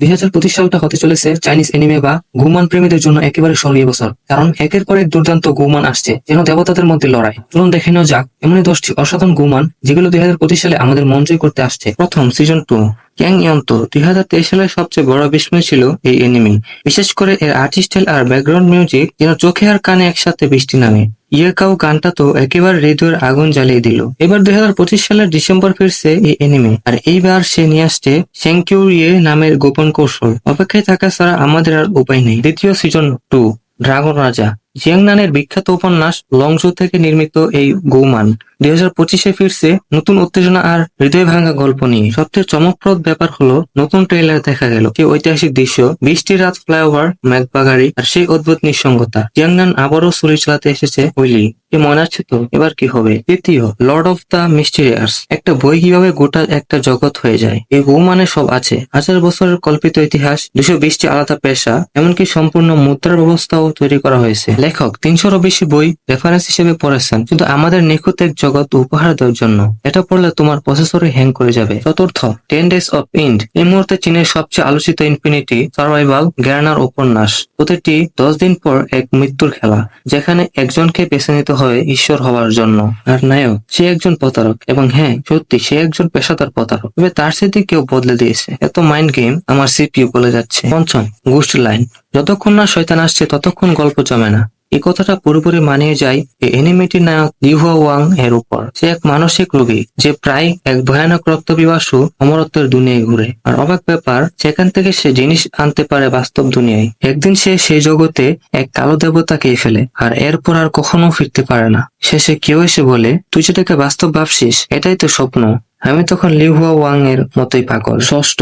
দুই হাজার পঁচিশ সালটা হতে চলেছে চাইনিজ এনিমে বা গুমান প্রেমীদের জন্য একেবারে স্বর্গীয় বছর, কারণ একের পর এক দুর্দান্ত গুমান আসছে, যেন দেবতাদের মধ্যে লড়াই। চলুন দেখে নেওয়া যাক, এমনই দশটি অসাধারণ গুমান যেগুলো দুই হাজার পঁচিশ সালে আমাদের মন করতে আসছে। প্রথম সিজন টু ক্যাং ইয়ন্ত দুই হাজার তেইশ সালের সবচেয়ে বড় বিস্ময় ছিল এই এনিমি বিশেষ করে এর আর্ট স্টাইল আর ব্যাকগ্রাউন্ড মিউজিক যেন চোখে আর কানে একসাথে বৃষ্টি নামে। ইয়েকাও গানটা তো একেবারে হৃদয়ের আগুন জ্বালিয়ে দিল। এবার দুই হাজার পঁচিশ সালের ডিসেম্বর ফিরছে এই এনিমে আর এইবার সে নিয়ে আসছে সেঙ্কিউরিয়ে নামের গোপন কৌশল। অপেক্ষায় থাকা ছাড়া আমাদের আর উপায় নেই। দ্বিতীয় সিজন টু ড্রাগন রাজা জিয়াংনানের বিখ্যাত উপন্যাস লংজু থেকে নির্মিত এই গৌমান। দুই হাজার পঁচিশে ফিরছে নতুন উত্তেজনা আর হৃদয় ভাঙা গল্প নিয়ে। সবচেয়ে চমকপ্রদ ব্যাপার হলো, নতুন ট্রেলার দেখা গেল। সেই ঐতিহাসিক দৃশ্য? বৃষ্টি, রাত, ফ্লাইওভার ম্যাকবাগারি আর সেই অদ্ভুত নিঃসঙ্গতা। জিয়াংনান আবারও ছুরি চালাতে এসেছে ওইলি এ মনে আছে তো? এবার কি হবে? তৃতীয়, লর্ড অফ দ্য মিস্টিরিয়াস একটা বই কীভাবে গোটা একটা জগৎ হয়ে যায়? এই বউ মানে সব আছে। হাজার বছরের কল্পিত ইতিহাস, দুশো বিশটি আলাদা পেশা, এমনকি সম্পূর্ণ মুদ্রার ব্যবস্থাও তৈরি করা হয়েছে। লেখক, তিনশোরও বেশি বই রেফারেন্স হিসেবে পড়েছেন। কিন্তু আমাদের নিখুঁত এক জগৎ উপহার দেওয়ার জন্য। এটা পড়লে তোমার প্রসেসরে হ্যাং করে যাবে। চতুর্থ টেন ডেজ অফ ইন্ড এই মুহূর্তে চীনের সবচেয়ে আলোচিত ইনফিনিটি সার্ভাইভাল গ্যারানার উপন্যাস। প্রতিটি দশ দিন পর এক মৃত্যুর খেলা, যেখানে একজনকে বেছে নিতে হয় ঈশ্বর হওয়ার জন্য। আর নায়ক, সে একজন প্রতারক। এবং হ্যাঁ সত্যি, সে একজন পেশাদার প্রতারক। তবে তার স্মৃতি কেউ বদলে দিয়েছে। এত মাইন্ড গেম আমার সিপিউ বলে যাচ্ছে। পঞ্চম গোস্ট লাইন যতক্ষণ না শয়তান আসছে, ততক্ষণ গল্প জমে না। এই কথাটা পুরোপুরি মানিয়ে যায় এই এনিমেটির নায়ক লিহুয়া ওয়াং এর উপর। সে এক মানসিক রোগী, যে প্রায় এক ভয়ানক রক্তবিবাসু অমরত্বের দুনিয়ায় ঘুরে। আর অবাক ব্যাপার, সেখান থেকে সে জিনিস আনতে পারে বাস্তব দুনিয়ায়। একদিন সে সেই জগতে এক কালো দেবতাকে ফেলে, আর এরপর আর কখনো ফিরতে পারে না। শেষে কেউ এসে বলে, তুই যেটাকে বাস্তব ভাবছিস, এটাই তো স্বপ্ন। আমি তখন লিহুয়া ওয়াং এর মতোই পাগল। ষষ্ঠ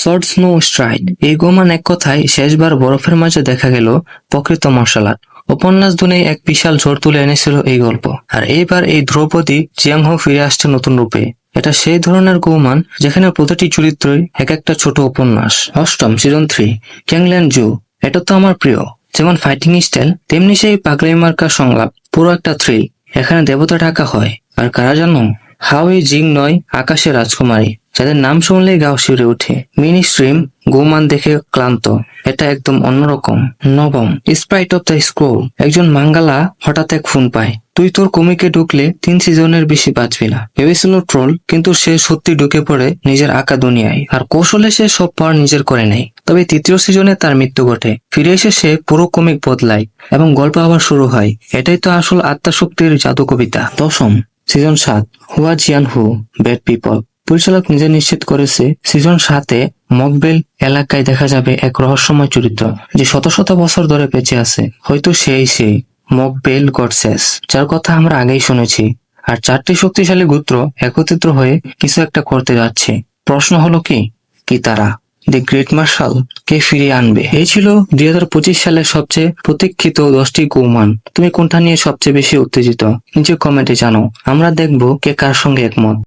শর্ট স্নো স্ট্রাইক এই গোমান এক কথায় শেষবার বরফের মাঝে দেখা গেল প্রকৃত আর্ট। উপন্যাস দুনে এক বিশাল ঝড় তুলে এনেছিল এই গল্প। আর এইবার এই দ্রৌপদী জিয়াংহো ফিরে আসছে নতুন রূপে। এটা সেই ধরনের গৌমান যেখানে প্রতিটি চরিত্রই এক একটা ছোট উপন্যাস। অষ্টম সিজন থ্রি ক্যাংল্যান জু। এটা তো আমার প্রিয়। যেমন ফাইটিং স্টাইল তেমনি সেই পাগলাই মার্কা সংলাপ। পুরো একটা থ্রিল এখানে দেবতা ঢাকা হয়। আর কারা জানো? হাওই জিং নয়, আকাশে রাজকুমারী। যাদের নাম শুনলেই গাও শিউরে ওঠে মিনি স্ট্রিম, গোমান দেখে ক্লান্ত। এটা একদম অন্যরকম, নবম। স্প্রাইট অফ দ্য স্ক্রোল, একজন মাঙ্গালা হঠাৎ এক ফোন পায়। তুই তোর কমিকে ঢুকলে তিন সিজনের বেশি বাঁচবি না। ভেবেছিল ট্রোল, কিন্তু সে সত্যি ঢুকে পড়ে নিজের আঁকা দুনিয়ায়। আর কৌশলে সে সব পাওয়ার নিজের করে নেয়। তবে তৃতীয় সিজনে তার মৃত্যু ঘটে। ফিরে এসে সে পুরো কমিক বদলায়, এবং গল্প আবার শুরু হয়। এটাই তো আসল আত্মাশক্তির জাদু কবিতা দশম, সিজন সাত হুয়া জিয়ান হু ব্যাড পিপল পরিচালক নিজে নিশ্চিত করেছে সিজন সাতে মকবেল এলাকায় দেখা যাবে এক রহস্যময় চরিত্র, যে শত শত বছর ধরে বেঁচে আছে। হয়তো সেই সেই মকবেল গডসেস, যার কথা আমরা আগেই শুনেছি। আর চারটি শক্তিশালী গোত্র একত্রিত হয়ে কিছু একটা করতে যাচ্ছে। প্রশ্ন হলো কি? কি তারা? দি গ্রেট মার্শাল কে ফিরিয়ে আনবে? এই ছিল দুই হাজার পঁচিশ সালের সবচেয়ে প্রতীক্ষিত দশটি কৌমান তুমি কোনটা নিয়ে সবচেয়ে বেশি উত্তেজিত? নিচে কমেন্টে জানো আমরা দেখব কে কার সঙ্গে একমত।